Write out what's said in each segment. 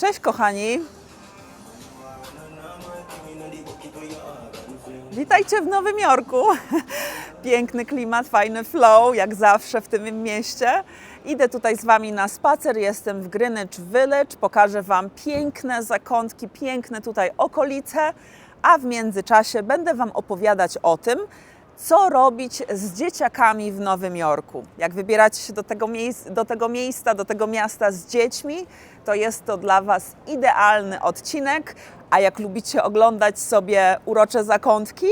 Cześć kochani. Witajcie w Nowym Jorku. Piękny klimat, fajny flow, jak zawsze w tym mieście. Idę tutaj z Wami na spacer, jestem w Greenwich Village. Pokażę Wam piękne zakątki, piękne tutaj okolice, a w międzyczasie będę Wam opowiadać o tym, co robić z dzieciakami w Nowym Jorku. Jak wybieracie się do tego, do tego miejsca, do tego miasta z dziećmi, to jest to dla Was idealny odcinek. A jak lubicie oglądać sobie urocze zakątki,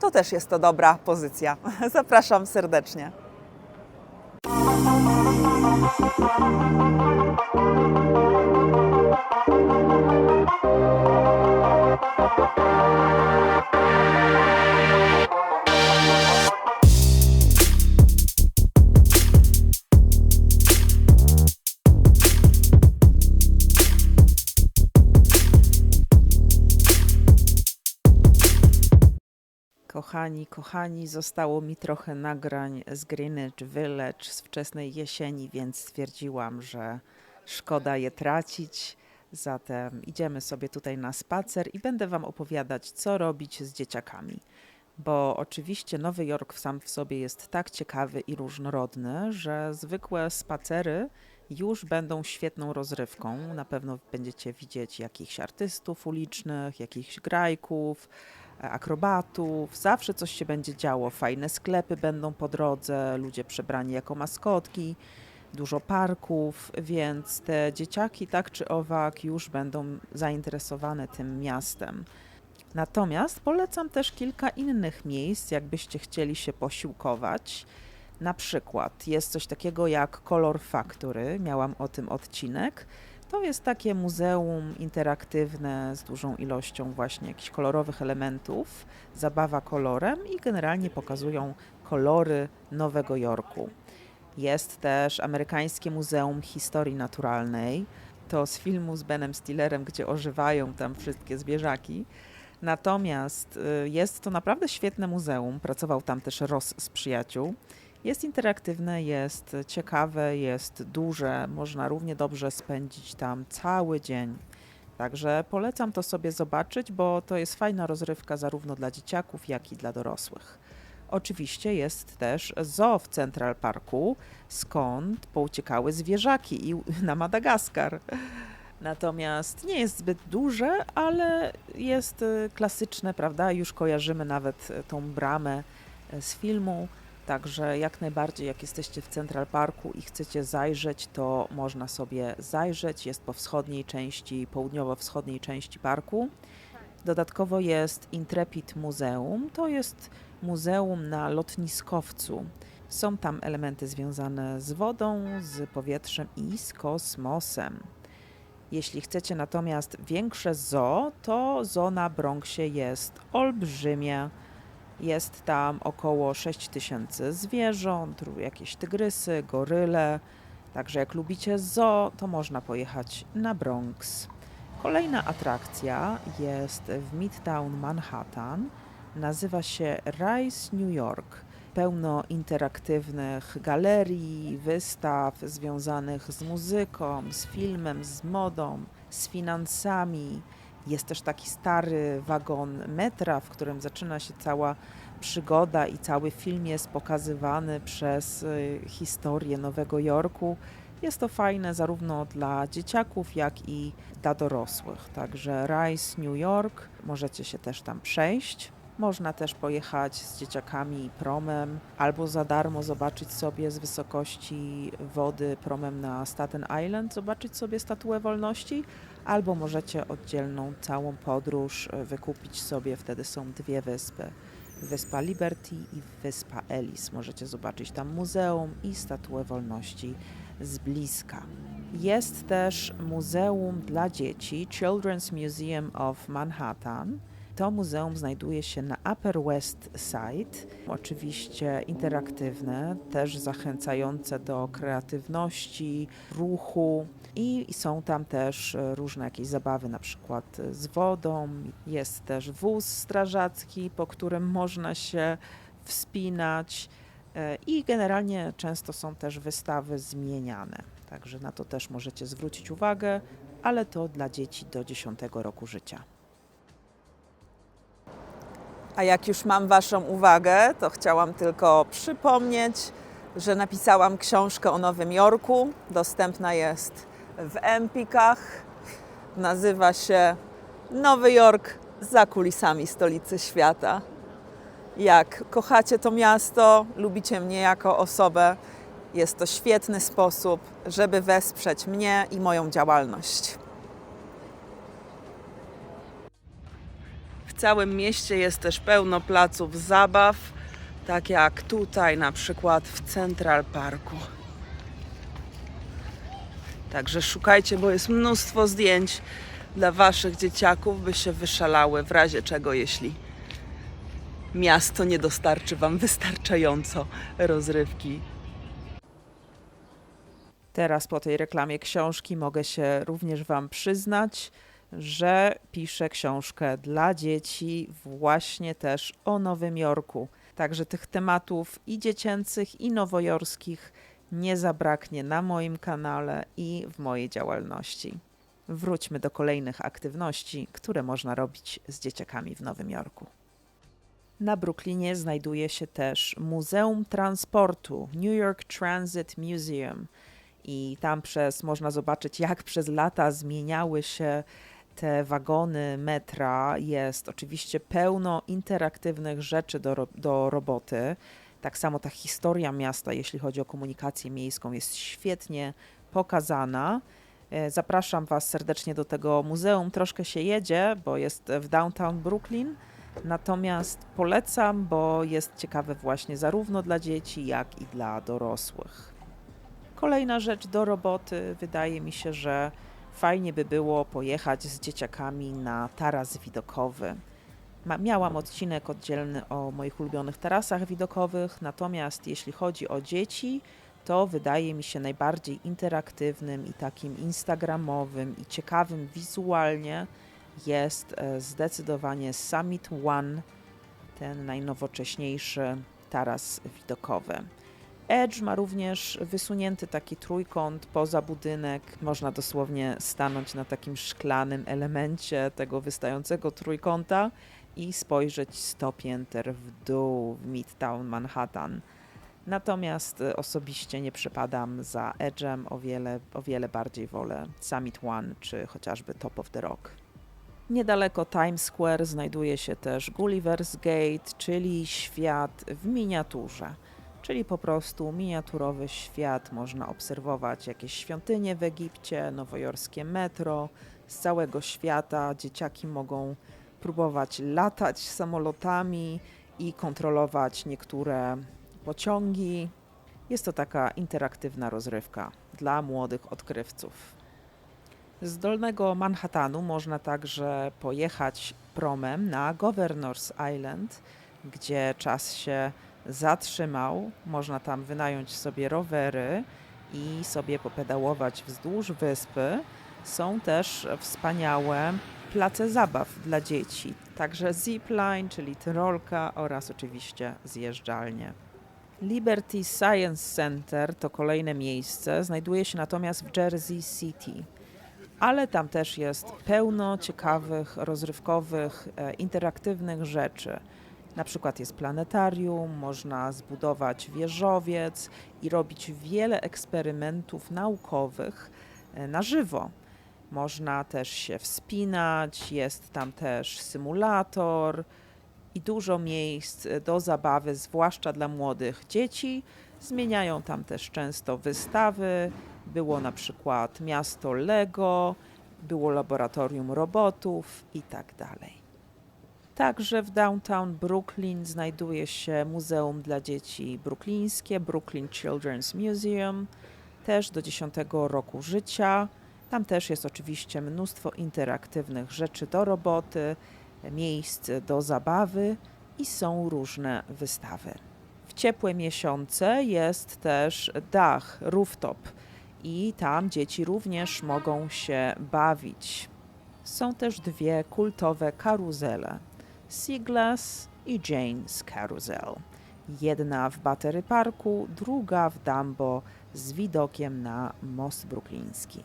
to też jest to dobra pozycja. Zapraszam serdecznie. Kochani, kochani, zostało mi trochę nagrań z Greenwich Village z wczesnej jesieni, więc stwierdziłam, że szkoda je tracić. Zatem idziemy sobie tutaj na spacer i będę Wam opowiadać, co robić z dzieciakami. Bo oczywiście Nowy Jork sam w sobie jest tak ciekawy i różnorodny, że zwykłe spacery już będą świetną rozrywką. Na pewno będziecie widzieć jakichś artystów ulicznych, jakichś grajków, akrobatów. Zawsze coś się będzie działo. Fajne sklepy będą po drodze, ludzie przebrani jako maskotki, dużo parków, więc te dzieciaki tak czy owak już będą zainteresowane tym miastem. Natomiast polecam też kilka innych miejsc, jakbyście chcieli się posiłkować. Na przykład jest coś takiego jak Color Factory, miałam o tym odcinek. To jest takie muzeum interaktywne z dużą ilością właśnie jakichś kolorowych elementów, zabawa kolorem i generalnie pokazują kolory Nowego Jorku. Jest też Amerykańskie Muzeum Historii Naturalnej. To z filmu z Benem Stillerem, gdzie ożywają tam wszystkie zwierzaki. Natomiast y, jest to naprawdę świetne muzeum. Pracował tam też Ross z przyjaciół. Jest interaktywne, jest ciekawe, jest duże. Można równie dobrze spędzić tam cały dzień. Także polecam to sobie zobaczyć, bo to jest fajna rozrywka zarówno dla dzieciaków, jak i dla dorosłych. Oczywiście jest też zoo w Central Parku, skąd pouciekały zwierzaki i na Madagaskar. Natomiast nie jest zbyt duże, ale jest y, klasyczne, prawda? Już kojarzymy nawet y, tą bramę y, z filmu. Także jak najbardziej, jak jesteście w Central Parku i chcecie zajrzeć, to można sobie zajrzeć. Jest po wschodniej części, południowo-wschodniej części parku. Dodatkowo jest Intrepid Muzeum. To jest muzeum na lotniskowcu. Są tam elementy związane z wodą, z powietrzem i z kosmosem. Jeśli chcecie natomiast większe zoo, to zoo na Bronxie jest olbrzymie. Jest tam około 6 tysięcy zwierząt, jakieś tygrysy, goryle. Także jak lubicie zoo, to można pojechać na Bronx. Kolejna atrakcja jest w Midtown Manhattan. Nazywa się Rise New York. Pełno interaktywnych galerii, wystaw związanych z muzyką, z filmem, z modą, z finansami. Jest też taki stary wagon metra, w którym zaczyna się cała przygoda i cały film jest pokazywany przez y, historię Nowego Jorku. Jest to fajne zarówno dla dzieciaków, jak i dla dorosłych. Także Rise New York, możecie się też tam przejść. Można też pojechać z dzieciakami promem albo za darmo zobaczyć sobie z wysokości wody promem na Staten Island, zobaczyć sobie Statuę Wolności, albo możecie oddzielną całą podróż e, wykupić sobie, wtedy są dwie wyspy. Wyspa Liberty i Wyspa Ellis. Możecie zobaczyć tam muzeum i Statuę Wolności z bliska. Jest też muzeum dla dzieci Children's Museum of Manhattan. To muzeum znajduje się na Upper West Side. Oczywiście interaktywne, też zachęcające do kreatywności, ruchu i są tam też e, różne jakieś zabawy, na przykład e, z wodą. Jest też wóz strażacki, po którym można się wspinać e, i generalnie często są też wystawy zmieniane. Także na to też możecie zwrócić uwagę. ale to dla dzieci do 10 roku życia. A jak już mam Waszą uwagę, to chciałam tylko przypomnieć, że napisałam książkę o Nowym Jorku. Dostępna jest w Empikach. Nazywa się Nowy Jork za kulisami stolicy świata. Jak kochacie to miasto, lubicie mnie jako osobę, jest to świetny sposób, żeby wesprzeć mnie i moją działalność. Całym mieście jest też pełno placów zabaw, tak jak tutaj na przykład w Central Parku. Także szukajcie, bo jest mnóstwo zdjęć dla waszych dzieciaków, by się wyszalały w razie czego, jeśli miasto nie dostarczy wam wystarczająco rozrywki. Teraz po tej reklamie książki mogę się również wam przyznać, że piszę książkę dla dzieci właśnie też o Nowym Jorku. Także tych tematów i dziecięcych, i nowojorskich nie zabraknie na moim kanale i w mojej działalności. Wróćmy do kolejnych aktywności, które można robić z dzieciakami w Nowym Jorku. Na Brooklynie znajduje się też Muzeum Transportu New York Transit Museum i tam przez można zobaczyć, jak przez lata zmieniały się te wagony metra. Jest oczywiście pełno interaktywnych rzeczy do, do roboty. Tak samo ta historia miasta, jeśli chodzi o komunikację miejską, jest świetnie pokazana. E, Zapraszam Was serdecznie do tego muzeum. Troszkę się jedzie, bo jest w downtown Brooklyn. Natomiast polecam, bo jest ciekawe właśnie zarówno dla dzieci, jak i dla dorosłych. Kolejna rzecz do roboty. Wydaje mi się, że fajnie by było pojechać z dzieciakami na taras widokowy. Miałam odcinek oddzielny o moich ulubionych tarasach widokowych, natomiast jeśli chodzi o dzieci, to wydaje mi się najbardziej interaktywnym i takim instagramowym i ciekawym wizualnie jest e, zdecydowanie Summit One, ten najnowocześniejszy taras widokowy. Edge ma również wysunięty taki trójkąt poza budynek. Można dosłownie stanąć na takim szklanym elemencie tego wystającego trójkąta i spojrzeć 100 pięter w dół w Midtown Manhattan. Natomiast e, osobiście nie przepadam za Edge'em, o wiele, o wiele bardziej wolę Summit One czy chociażby Top of the Rock. Niedaleko Times Square znajduje się też Gulliver's Gate, czyli świat w miniaturze. Czyli po prostu miniaturowy świat. Można obserwować jakieś świątynie w Egipcie, nowojorskie metro z całego świata. Dzieciaki mogą próbować latać samolotami i kontrolować niektóre pociągi. Jest to taka interaktywna rozrywka dla młodych odkrywców. Z Dolnego Manhattanu można także pojechać promem na Governors Island, gdzie czas się zatrzymał. Można tam wynająć sobie rowery i sobie popedałować wzdłuż wyspy. Są też wspaniałe place zabaw dla dzieci, także zipline, czyli tyrolka oraz oczywiście zjeżdżalnie. Liberty Science Center to kolejne miejsce, znajduje się natomiast w Jersey City ale tam też jest pełno ciekawych, rozrywkowych, e, interaktywnych rzeczy. Na przykład jest planetarium, można zbudować wieżowiec i robić wiele eksperymentów naukowych e, na żywo. Można też się wspinać, jest tam też symulator i dużo miejsc e, do zabawy, zwłaszcza dla młodych dzieci. Zmieniają tam też często wystawy, było na przykład miasto Lego, było laboratorium robotów i tak dalej. Także w downtown Brooklyn znajduje się Muzeum dla Dzieci Brooklińskie, Brooklyn Children's Museum, też do 10 roku życia. Tam też jest oczywiście mnóstwo interaktywnych rzeczy do roboty, miejsc do zabawy i są różne wystawy. W ciepłe miesiące jest też dach, rooftop i tam dzieci również mogą się bawić. Są też dwie kultowe karuzele: Seaglass i Jane's Carousel. Jedna w Battery Parku, druga w Dumbo z widokiem na most brukliński.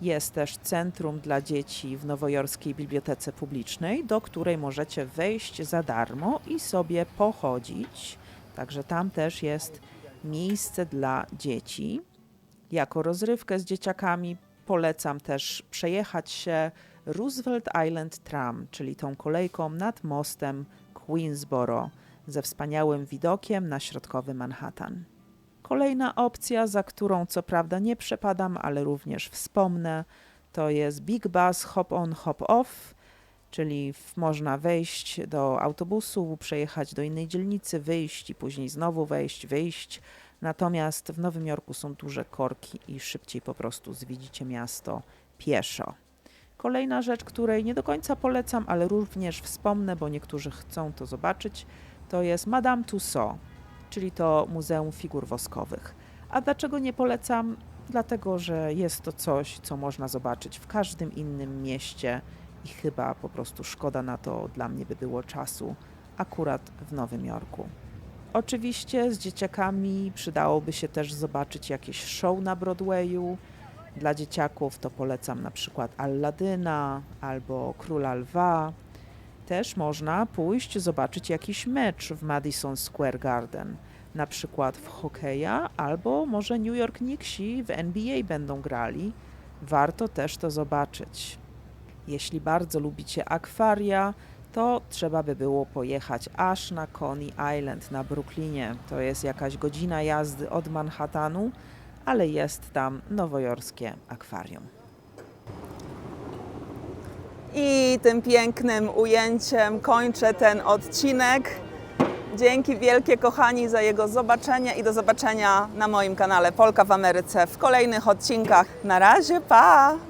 Jest też centrum dla dzieci w Nowojorskiej Bibliotece Publicznej, do której możecie wejść za darmo i sobie pochodzić. Także tam też jest miejsce dla dzieci. Jako rozrywkę z dzieciakami polecam też przejechać się Roosevelt Island Tram, czyli tą kolejką nad mostem Queensboro ze wspaniałym widokiem na środkowy Manhattan. Kolejna opcja, za którą co prawda nie przepadam, ale również wspomnę, to jest Big Bus Hop On Hop Off, czyli można wejść do autobusu, przejechać do innej dzielnicy, wyjść i później znowu wejść, wyjść. Natomiast w Nowym Jorku są duże korki i szybciej po prostu zwiedzicie miasto pieszo. Kolejna rzecz, której nie do końca polecam, ale również wspomnę, bo niektórzy chcą to zobaczyć, to jest Madame Tussauds, czyli to Muzeum Figur Woskowych. A dlaczego nie polecam? Dlatego, że jest to coś, co można zobaczyć w każdym innym mieście i chyba po prostu szkoda na to dla mnie by było czasu akurat w Nowym Jorku. Oczywiście z dzieciakami przydałoby się też zobaczyć jakieś show na Broadwayu. Dla dzieciaków to polecam na przykład Alladyna albo Króla Lwa. Też można pójść zobaczyć jakiś mecz w Madison Square Garden, na przykład w hokeja, albo może New York Knicksi w NBA będą grali. Warto też to zobaczyć. Jeśli bardzo lubicie akwaria, to trzeba by było pojechać aż na Coney Island na Brooklynie. To jest jakaś godzina jazdy od Manhattanu, ale jest tam nowojorskie akwarium. I tym pięknym ujęciem kończę ten odcinek. Dzięki wielkie kochani za jego zobaczenie i do zobaczenia na moim kanale Polka w Ameryce w kolejnych odcinkach. Na razie, pa!